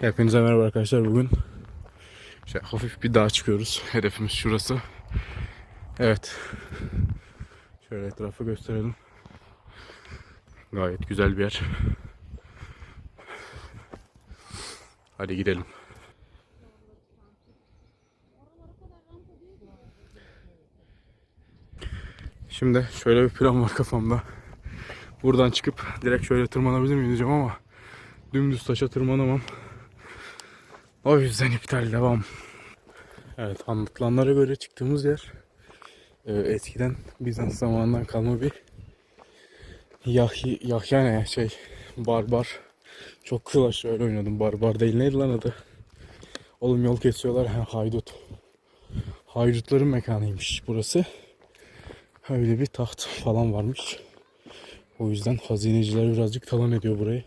Hepinize merhaba arkadaşlar. Bugün şey, hafif bir dağa çıkıyoruz. Hedefimiz şurası. Evet. Şöyle etrafı gösterelim. Gayet güzel bir yer. Hadi gidelim. Şimdi şöyle bir plan var kafamda. Buradan çıkıp direkt şöyle tırmanabilir miyim diyeceğim ama dümdüz taşa tırmanamam. O yüzden iptal devam. Evet anlatılanlara göre çıktığımız yer e, eskiden Bizans zamanından kalma bir Yahya, Yahya ne şey barbar. Çok kılaç öyle oynadım barbar değil neydi lan adı? Oğlum yol kesiyorlar ha, haydut. Haydutların mekanıymış burası. Öyle bir taht falan varmış. O yüzden hazineciler birazcık talan ediyor burayı.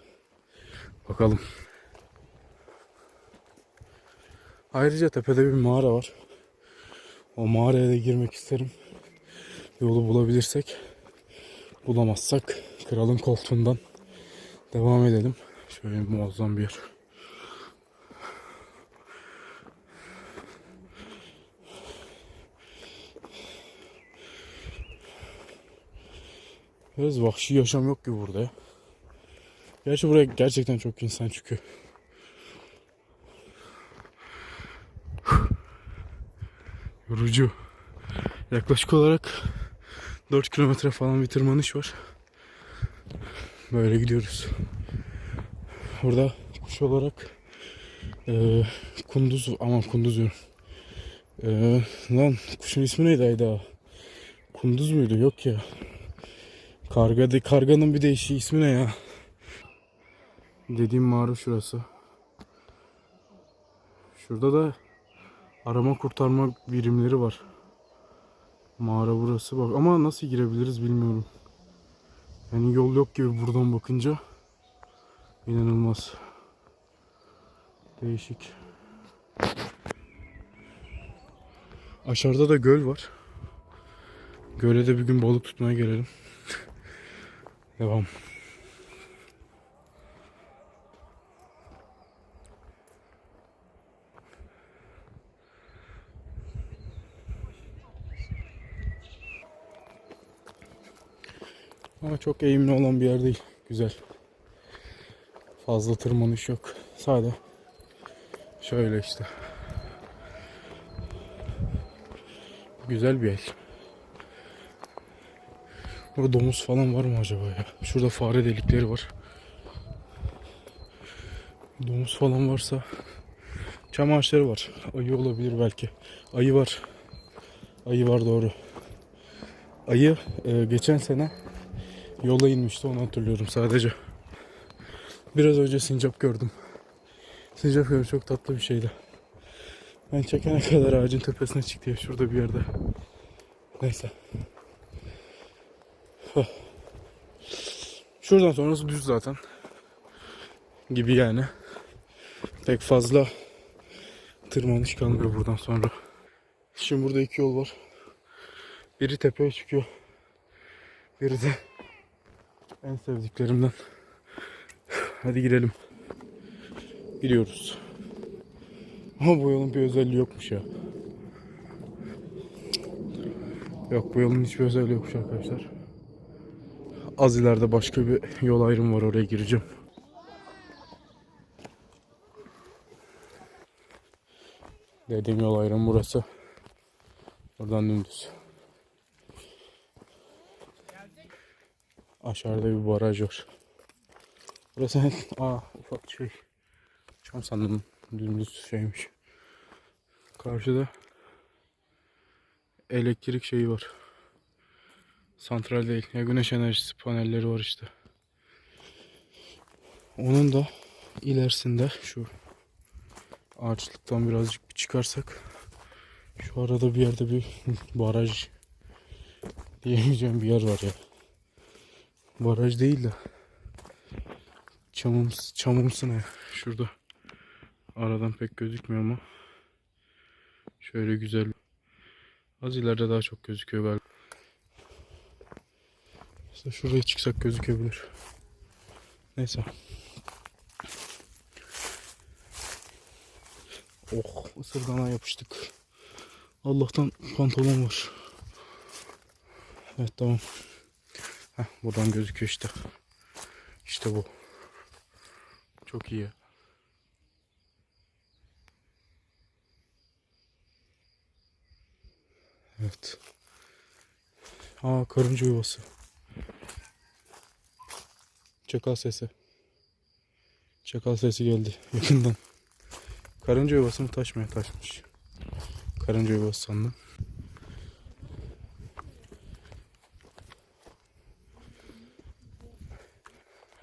Bakalım Ayrıca tepede bir mağara var. O mağaraya da girmek isterim. Yolu bulabilirsek. Bulamazsak kralın koltuğundan devam edelim. Şöyle muazzam bir yer. Biraz vahşi yaşam yok ki burada ya. Gerçi buraya gerçekten çok insan çıkıyor. Yorucu. Yaklaşık olarak 4 kilometre falan bir tırmanış var. Böyle gidiyoruz. Burada kuş olarak e, kunduz aman kunduz diyorum. E, lan kuşun ismi neydi Ayda? Kunduz muydu? Yok ya. Karga de, karganın bir değişik ismi ne ya? Dediğim mağara şurası. Şurada da arama kurtarma birimleri var. Mağara burası bak ama nasıl girebiliriz bilmiyorum. Yani yol yok gibi buradan bakınca. İnanılmaz. Değişik. Aşağıda da göl var. Göle de bir gün balık tutmaya gelelim. Devam. Ama çok eğimli olan bir yer değil. Güzel. Fazla tırmanış yok. Sade. Şöyle işte. Güzel bir yer. Burada domuz falan var mı acaba ya? Şurada fare delikleri var. Domuz falan varsa çam ağaçları var. Ayı olabilir belki. Ayı var. Ayı var doğru. Ayı e, geçen sene yola inmişti onu hatırlıyorum sadece. Biraz önce sincap gördüm. Sincap gördüm çok tatlı bir şeydi. Ben çekene kadar ağacın tepesine çıktı ya şurada bir yerde. Neyse. Hah. Şuradan sonrası düz zaten. Gibi yani. Pek fazla tırmanış kalmıyor buradan sonra. Şimdi burada iki yol var. Biri tepeye çıkıyor. Biri de en sevdiklerimden. Hadi girelim. Gidiyoruz. Ama bu yolun bir özelliği yokmuş ya. Yok bu yolun hiçbir özelliği yokmuş arkadaşlar. Az ileride başka bir yol ayrımı var oraya gireceğim. Dediğim yol ayrımı burası. Oradan dümdüz. Aşağıda bir baraj var. Burası aa ufak şey. Çam sandım dümdüz şeymiş. Karşıda elektrik şeyi var. Santral değil. Ya güneş enerjisi panelleri var işte. Onun da ilerisinde şu ağaçlıktan birazcık bir çıkarsak şu arada bir yerde bir baraj diyemeyeceğim bir yer var ya. Baraj değil de çamımsı, çamımsı ne? Şurada. Aradan pek gözükmüyor ama. Şöyle güzel. Az ileride daha çok gözüküyor galiba. İşte şuraya çıksak gözükebilir. Neyse. Oh ısırdana yapıştık. Allah'tan pantolon var. Evet tamam. Heh, buradan gözüküyor işte. İşte bu. Çok iyi. Evet. Aa karınca yuvası. Çakal sesi. Çakal sesi geldi yakından. Karınca yuvası mı taş mı? Taşmış. Karınca yuvası sandım.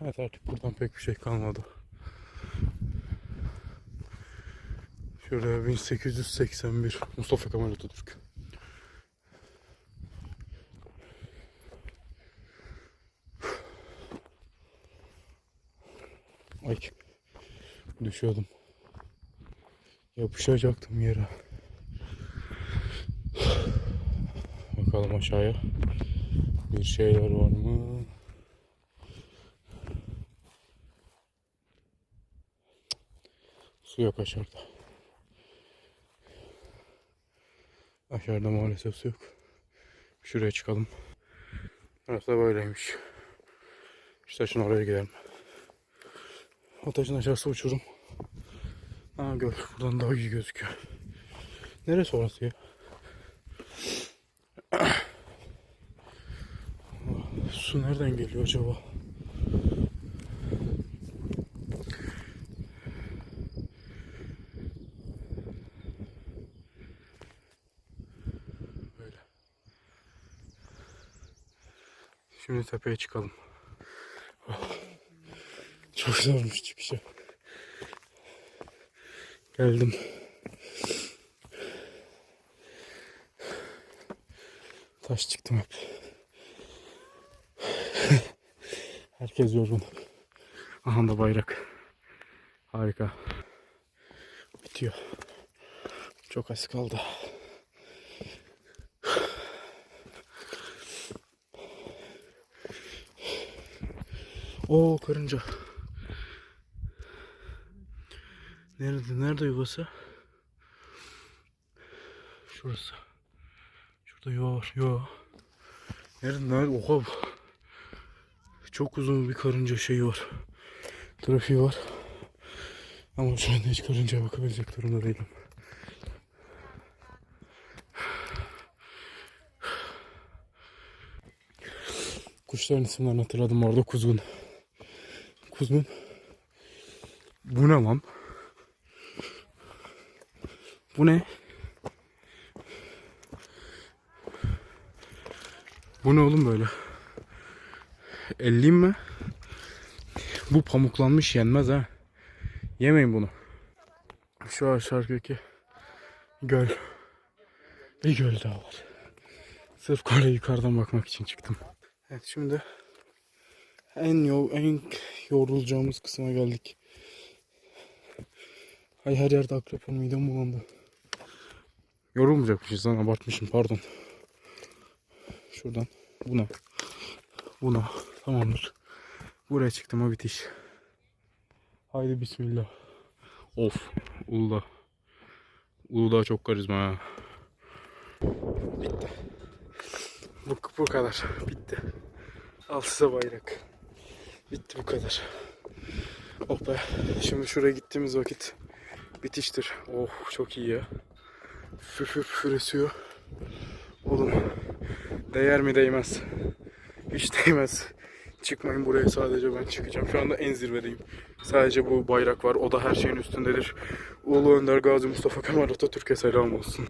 Evet artık buradan pek bir şey kalmadı. Şuraya 1881 Mustafa Kemal Atatürk. Ay düşüyordum. Yapışacaktım yere. Bakalım aşağıya. Bir şeyler var mı? Su yok aşağıda. Aşağıda maalesef su yok. Şuraya çıkalım. Burası da böyleymiş. İşte şimdi oraya gidelim. O taşın aşağısı uçurum. Aa gör. Buradan daha iyi gözüküyor. Neresi orası ya? Su nereden geliyor acaba? Şimdi tepeye çıkalım. Oh. Çok zormuş çıkışı. Geldim. Taş çıktım hep. Herkes yorgun. Aha da bayrak. Harika. Bitiyor. Çok az kaldı. Oo karınca. Nerede? Nerede yuvası? Şurası. Şurada yuva var. Yuva. Nerede? Nerede? Oha. Çok uzun bir karınca şeyi var. Trafiği var. Ama şu anda hiç karıncaya bakabilecek durumda değilim. Kuşların isimlerini hatırladım orada kuzgun. Kuzgun. Bu ne lan? Bu ne? Bu ne oğlum böyle? Elliyim mi? Bu pamuklanmış yenmez ha. Yemeyin bunu. Şu aşağıdaki göl. Bir göl daha var. Sırf kare yukarıdan bakmak için çıktım. Evet şimdi en yo en yorulacağımız kısma geldik. Ay her yerde akrep var midem bulandı. Yorulmayacakmışız lan abartmışım pardon. Şuradan buna. Buna. Tamamdır. Buraya çıktım o bitiş. Haydi bismillah. Of. Uludağ. Uludağ çok karizma ha. Bitti. Bu, bu kadar. Bitti. Al size bayrak. Bitti bu kadar. Oh be. Şimdi şuraya gittiğimiz vakit bitiştir. Oh çok iyi ya. Für für für esiyor. Oğlum değer mi değmez. Hiç değmez. Çıkmayın buraya sadece ben çıkacağım. Şu anda en zirvedeyim. Sadece bu bayrak var. O da her şeyin üstündedir. Ulu Önder Gazi Mustafa Kemal Atatürk'e selam olsun.